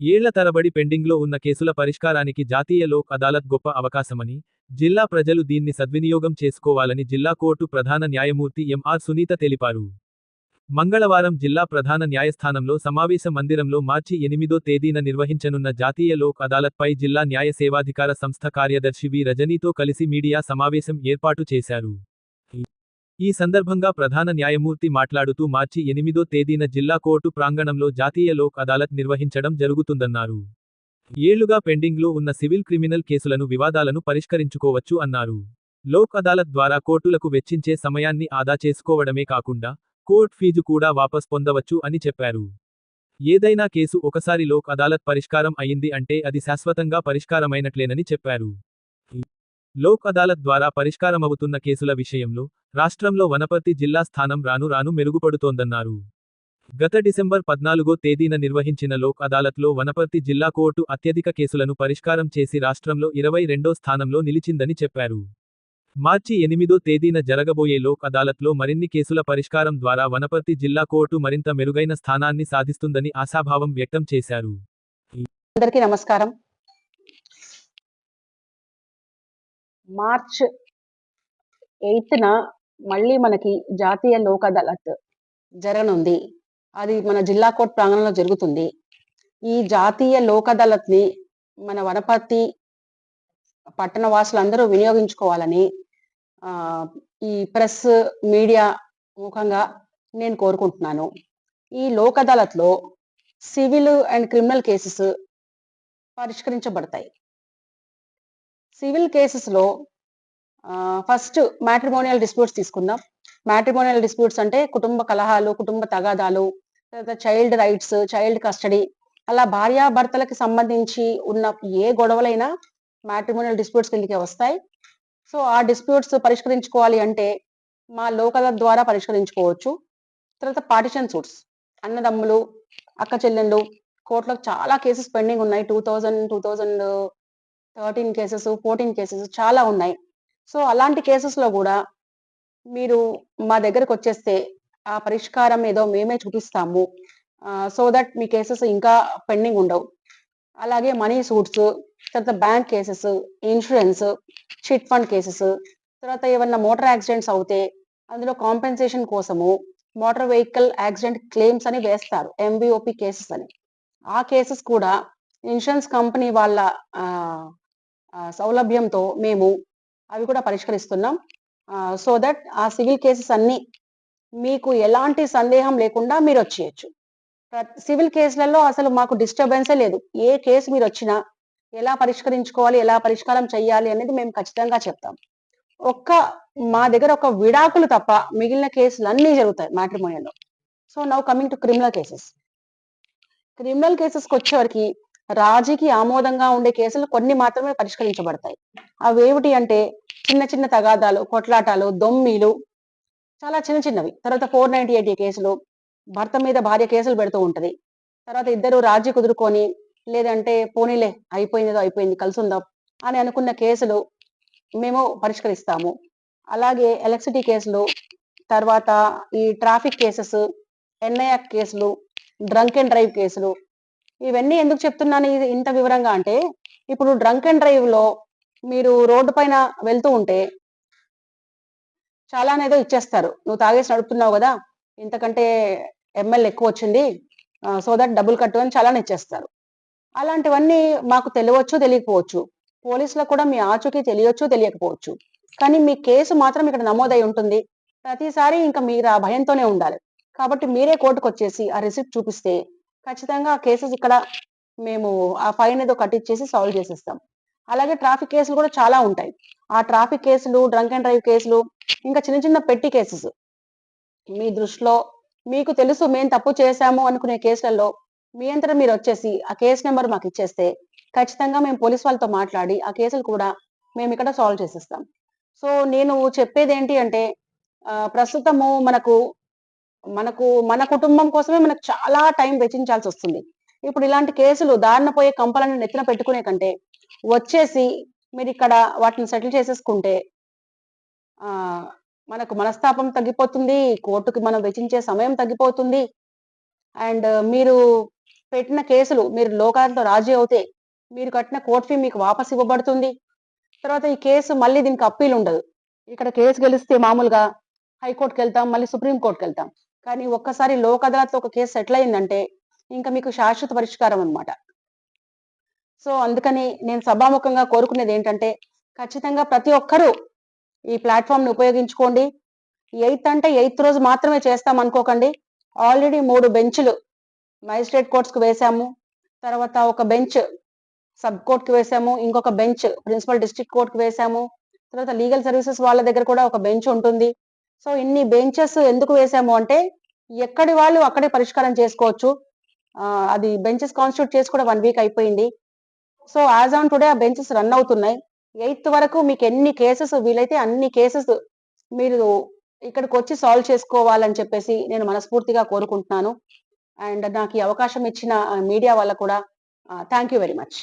ఏళ్ళ తరబడి పెండింగ్లో ఉన్న కేసుల పరిష్కారానికి జాతీయ లోక్ అదాలత్ గొప్ప అవకాశమని, జిల్లా ప్రజలు దీన్ని సద్వినియోగం చేసుకోవాలని జిల్లా కోర్టు ప్రధాన న్యాయమూర్తి ఎంఆర్ సునీత తెలిపారు. మంగళవారం జిల్లా ప్రధాన న్యాయస్థానంలో సమావేశ మందిరంలో మార్చి ఎనిమిదో తేదీన నిర్వహించనున్న జాతీయ లోక్ అదాలత్పై జిల్లా న్యాయ సేవాధికార సంస్థ కార్యదర్శి వి రజనీతో కలిసి మీడియా సమావేశం ఏర్పాటు చేశారు. ఈ సందర్భంగా ప్రధాన న్యాయమూర్తి మాట్లాడుతూ మార్చి ఎనిమిదో తేదీన జిల్లా కోర్టు ప్రాంగణంలో జాతీయ లోక్ అదాలత్ నిర్వహించడం జరుగుతుందన్నారు. ఏళ్ళుగా పెండింగ్లో ఉన్న సివిల్ క్రిమినల్ కేసులను వివాదాలను పరిష్కరించుకోవచ్చు అన్నారు. లోక్ అదాలత్ ద్వారా కోర్టులకు వెచ్చించే సమయాన్ని ఆదా చేసుకోవడమే కాకుండా, కోర్ట్ ఫీజు కూడా వాపస్ పొందవచ్చు అని చెప్పారు. ఏదైనా కేసు ఒకసారి లోక్ అదాలత్ పరిష్కారం అయింది అంటే అది శాశ్వతంగా పరిష్కారమైనట్లేనని చెప్పారు. లోక్ అదాలత్ ద్వారా పరిష్కారమవుతున్న కేసుల విషయంలో, రాష్ట్రంలో వనపర్తి జిల్లా స్థానం రాను రాను మెరుగుపడుతోందన్నారు. గత డిసెంబర్ పద్నాలుగో తేదీన నిర్వహించిన లోక్ అదాలత్లో వనపర్తి జిల్లా కోర్టు అత్యధిక కేసులను పరిష్కారం చేసి రాష్ట్రంలో ఇరవై రెండో స్థానంలో నిలిచిందని చెప్పారు. మార్చి ఎనిమిదో తేదీన జరగబోయే లోక్ అదాలత్లో మరిన్ని కేసుల పరిష్కారం ద్వారా వనపర్తి జిల్లా కోర్టు మరింత మెరుగైన స్థానాన్ని సాధిస్తుందని ఆశాభావం వ్యక్తం చేశారు. అందరికీ నమస్కారం మార్చ్ ఎయిత్న మళ్ళీ మనకి జాతీయ లోక్ అదాలత్ జరగనుంది. అది మన జిల్లా కోర్ట్ ప్రాంగణంలో జరుగుతుంది. ఈ జాతీయ లోక్ అదాలత్ని మన వనపర్తి పట్టణ వాసులందరూ వినియోగించుకోవాలని ఈ ప్రెస్ మీడియా ముఖంగా నేను కోరుకుంటున్నాను. ఈ లోక్ అదాలత్లో సివిల్ అండ్ క్రిమినల్ కేసెస్ పరిష్కరించబడతాయి. సివిల్ కేసెస్లో ఫస్ట్ మ్యాట్రిమోనియల్ డిస్ప్యూట్స్ తీసుకుందాం. మ్యాట్రిమోనియల్ డిస్ప్యూట్స్ అంటే కుటుంబ కలహాలు కుటుంబ తగాదాలు తర్వాత చైల్డ్ రైట్స్ చైల్డ్ కస్టడీ. అలా భార్యాభర్తలకు సంబంధించి ఉన్న ఏ గొడవలైనా మ్యాట్రిమోనియల్ డిస్ప్యూట్స్ కిందకే వస్తాయి. సో ఆ డిస్ప్యూట్స్ పరిష్కరించుకోవాలి అంటే మా లోకల ద్వారా పరిష్కరించుకోవచ్చు. తర్వాత పార్టిషన్ సూట్స్ అన్నదమ్ములు అక్క చెల్లెళ్ళు కోర్టులో చాలా కేసెస్ పెండింగ్ ఉన్నాయి. Two thousand two thousand thirteen cases fourteen cases చాలా ఉన్నాయి. సో అలాంటి కేసెస్లో కూడా మీరు మా దగ్గరకు వచ్చేస్తే ఆ పరిష్కారం ఏదో మేమే చూపిస్తాము. సో దట్ మీ కేసెస్ ఇంకా పెండింగ్ ఉండవు. అలాగే మనీ సూట్స్ తర్వాత bank cases insurance chit fund cases తర్వాత ఏమన్నా మోటార్ యాక్సిడెంట్స్ అవుతే అందులో కాంపెన్సేషన్ కోసము మోటార్ వెహికల్ యాక్సిడెంట్ క్లెయిమ్స్ అని వేస్తారు ఎంబిఓపి కేసెస్ అని. ఆ కేసెస్ కూడా ఇన్సూరెన్స్ కంపెనీ వాళ్ళ సౌలభ్యంతో మేము అవి కూడా పరిష్కరిస్తున్నాం. సో దట్ ఆ సివిల్ కేసెస్ అన్ని మీకు ఎలాంటి సందేహం లేకుండా మీరు వచ్చేయచ్చు. సివిల్ కేసులలో అసలు మాకు డిస్టర్బెన్సే లేదు. ఏ కేసు మీరు వచ్చినా ఎలా పరిష్కరించుకోవాలి ఎలా పరిష్కారం చేయాలి అనేది మేము ఖచ్చితంగా చెప్తాం. ఒక్క మా దగ్గర ఒక విడాకులు తప్ప మిగిలిన కేసులు అన్నీ జరుగుతాయి మ్యాట్రిమోనియల్లో. So now coming to criminal cases criminal కేసెస్కి వచ్చేవరకు రాజీకి ఆమోదంగా ఉండే కేసులు కొన్ని మాత్రమే పరిష్కరించబడతాయి. అవి ఏమిటి అంటే చిన్న చిన్న తగాదాలు కొట్లాటాలు దొమ్మిలు చాలా చిన్న చిన్నవి. తర్వాత ఫోర్ నైన్టీ ఎయిట్ కేసులు భర్త మీద భార్య కేసులు పెడుతూ ఉంటది. తర్వాత ఇద్దరు రాజీ కుదురుకొని లేదంటే పోనీలే అయిపోయిందో అయిపోయింది కలిసి ఉందాం అని అనుకున్న కేసులు మేము పరిష్కరిస్తాము. అలాగే ఎలక్ట్రిసిటీ కేసులు తర్వాత ఈ ట్రాఫిక్ కేసెస్ ఎన్ఐఆర్ కేసులు డ్రంక్ అండ్ డ్రైవ్ కేసులు ఇవన్నీ ఎందుకు చెప్తున్నాను ఇది ఇంత వివరంగా అంటే ఇప్పుడు డ్రంక్ అండ్ డ్రైవ్లో మీరు రోడ్డు పైన వెళ్తూ ఉంటే చాలా అనేదో ఇచ్చేస్తారు. నువ్వు తాగేసి నడుపుతున్నావు కదా ఇంతకంటే ఎంఎల్ ఎక్కువ వచ్చింది సో దట్ డబ్బులు కట్టు అని చాలానే ఇచ్చేస్తారు. అలాంటివన్నీ మాకు తెలియవచ్చు తెలియకపోవచ్చు. పోలీసులకు కూడా మీ ఆచూకీ తెలియవచ్చు తెలియకపోవచ్చు. కానీ మీ కేసు మాత్రం ఇక్కడ నమోదై ఉంటుంది. ప్రతిసారి ఇంకా మీరు ఆ భయంతోనే ఉండాలి. కాబట్టి మీరే కోర్టుకు వచ్చేసి ఆ రిసిప్ట్ చూపిస్తే ఖచ్చితంగా కేసెస్ ఇక్కడ మేము ఆ ఫైన్ ఏదో కట్టించేసి సాల్వ్ చేసేస్తాం. అలాగే ట్రాఫిక్ కేసులు కూడా చాలా ఉంటాయి. ఆ ట్రాఫిక్ కేసులు డ్రంక్ అండ్ డ్రైవ్ కేసులు ఇంకా చిన్న చిన్న పెట్టి కేసెస్ మీ దృష్టిలో మీకు తెలుసు మేము తప్పు చేశాము అనుకునే కేసులలో మీ అంతటా మీరు వచ్చేసి ఆ కేసు నెంబర్ మాకు ఇచ్చేస్తే ఖచ్చితంగా మేము పోలీస్ వాళ్ళతో మాట్లాడి ఆ కేసులు కూడా మేము ఇక్కడ సాల్వ్ చేసేస్తాం. సో నేను చెప్పేది ఏంటి అంటే ప్రస్తుతము మనకు మనకు మన కుటుంబం కోసమే మనకు చాలా టైం వెచ్చించాల్సి వస్తుంది. ఇప్పుడు ఇలాంటి కేసులు దారిన పోయే కంపలను నెత్తిన పెట్టుకునే కంటే వచ్చేసి మీరు ఇక్కడ వాటిని సెటిల్ చేసేసుకుంటే ఆ మనకు మనస్తాపం తగ్గిపోతుంది కోర్టుకి మనం వెచ్చించే సమయం తగ్గిపోతుంది. అండ్ మీరు పెట్టిన కేసులు మీరు లోకాలతో రాజీ అవుతే మీరు కట్టిన కోర్ట్ ఫీ మీకు వాపస్ ఇవ్వబడుతుంది. తర్వాత ఈ కేసు మళ్ళీ దీనికి అప్పీల్ ఉండదు. ఇక్కడ కేసు గెలిస్తే మామూలుగా హైకోర్టుకి వెళ్తాం మళ్ళీ సుప్రీం కోర్టుకి వెళ్తాం. కానీ ఒక్కసారి లోక్ అదాలత్ ఒక కేసు సెటిల్ అయిందంటే ఇంకా మీకు శాశ్వత పరిష్కారం అన్నమాట. సో అందుకని నేను సభాముఖంగా కోరుకునేది ఏంటంటే ఖచ్చితంగా ప్రతి ఒక్కరూ ఈ ప్లాట్ఫామ్ని ఉపయోగించుకోండి. ఎయిత్ అంటే ఎయిత్ రోజు మాత్రమే చేస్తాం అనుకోకండి. ఆల్రెడీ మూడు బెంచ్లు మ్యాజిస్ట్రేట్ కోర్ట్స్కి వేశాము వేసాము. తర్వాత ఒక బెంచ్ సబ్ కోర్ట్కి వేశాము వేసాము. ఇంకొక బెంచ్ ప్రిన్సిపల్ డిస్ట్రిక్ట్ కోర్ట్కి వేశాము వేసాము. తర్వాత లీగల్ సర్వీసెస్ వాళ్ళ దగ్గర కూడా ఒక బెంచ్ ఉంటుంది. సో ఇన్ని బెంచెస్ ఎందుకు వేసాము అంటే ఎక్కడి వాళ్ళు అక్కడే పరిష్కారం చేసుకోవచ్చు. అది బెంచెస్ కాన్స్టిట్యూట్ చేసి కూడా వన్ వీక్ అయిపోయింది. సో యాజ్ ఆన్ టుడే ఆ బెంచెస్ రన్ అవుతున్నాయి. ఎయిత్ వరకు మీకు ఎన్ని కేసెస్ వీలైతే అన్ని కేసెస్ మీరు ఇక్కడికి వచ్చి సాల్వ్ చేసుకోవాలని చెప్పేసి నేను మనస్ఫూర్తిగా కోరుకుంటున్నాను. అండ్ నాకు ఈ అవకాశం ఇచ్చిన మీడియా వాళ్ళకు కూడా థ్యాంక్ యూ వెరీ మచ్